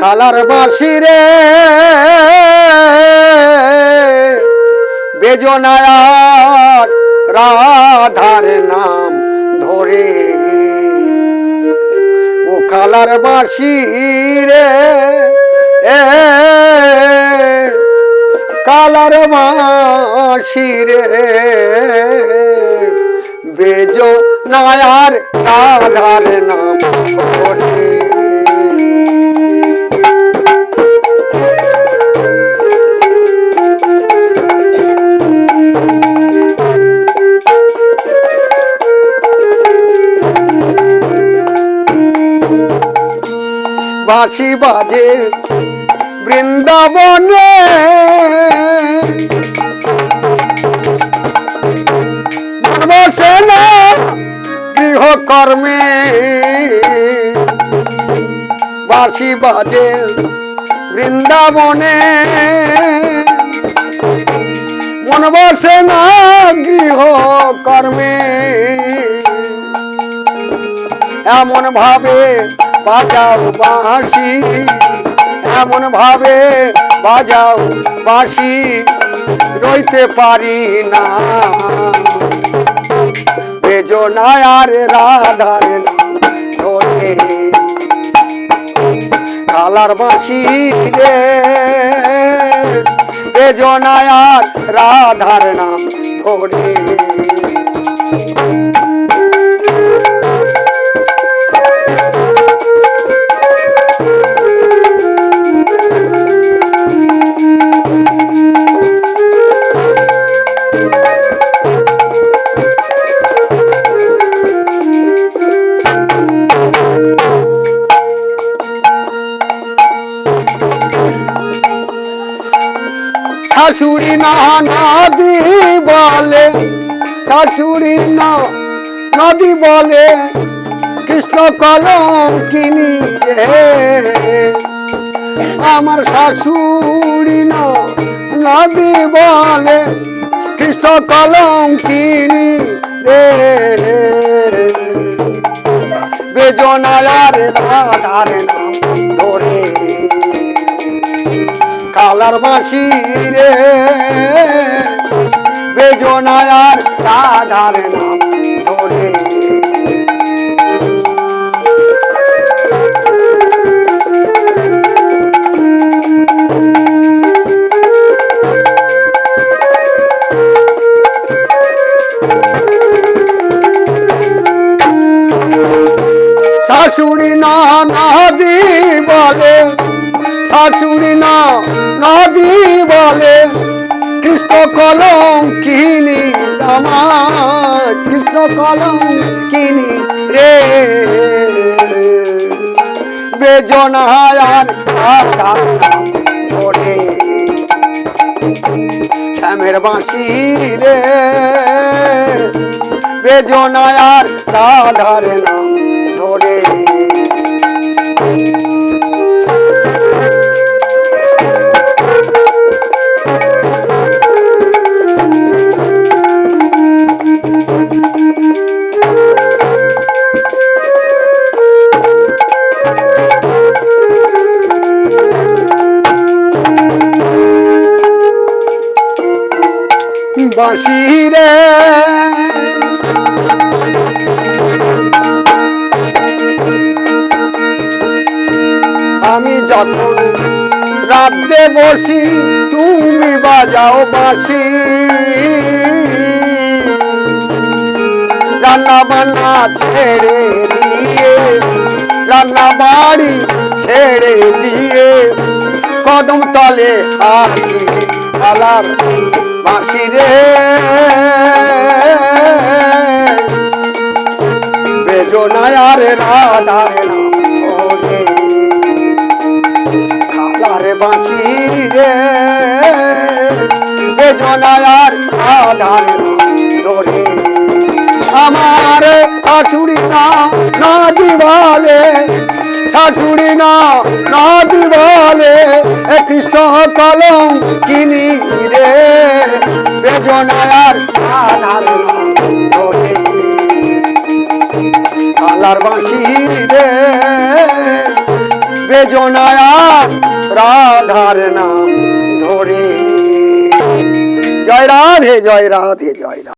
Colour বাঁশি রে। বেজনায়ার রাধার নাম ধরে। ও কালার বাঁশি রে, এ কালার বাঁশি রে। বেজো নায়ার রাধার নাম বাঁশি বাজে বৃন্দাবনে। গৃহকর্মে বাঁশি বাজে বৃন্দাবনে। মন বসে না গৃহকর্মে এমন ভাবে বাজাও বাঁশি, এমন ভাবে বাজাও বাঁশি, রইতে পারি না। বেজনায়ার রাধার নাম ধরে কালার বাঁশি রে। বেজনায়ার রাধার নাম ধরে শাশুড়ি না নদী বলে, শাশুড়ি না নদী বলে, কৃষ্ণ কলম কিনি রে। আমার শাশুড়ি না নদী বলে, কৃষ্ণ কলম কিনি রে। বেজনায়ার রাধার নাম কালার বাসি রে। বেজনায়ার দাদার নাম শাশুড়ি না, নদী বলে, কৃষ্ণ কলম কিনি আমার, কৃষ্ণ কলম কিনি রে ধরে, শ্যামের বাঁশি রে। বেজনায়ার রাধার নাম ধরে। বাঁশি রে আমি যখন রাতে বসি, তুমি বাজাও বাসি রান্না বান্না ছেড়ে দিয়ে রান্না বাড়ি ছেড়ে দিয়ে, কদম তলে আসি আলার বাঁশি রে। বেজনায়ার রাধার নাম ধরে কালারে বাঁশি রে। বেজনায়ার রাধার নাম ধরে আমার শাশুড়ি না নদী বলে। শাশুড়ি না নদী বলে এ কৃষ্ণ কলম কিনি রে। বেজনায়ার কালার বাঁশি রে। বেজনায়া রাধার নাম ধরে। জয় রাধে জয় রাধে জয় রাধে।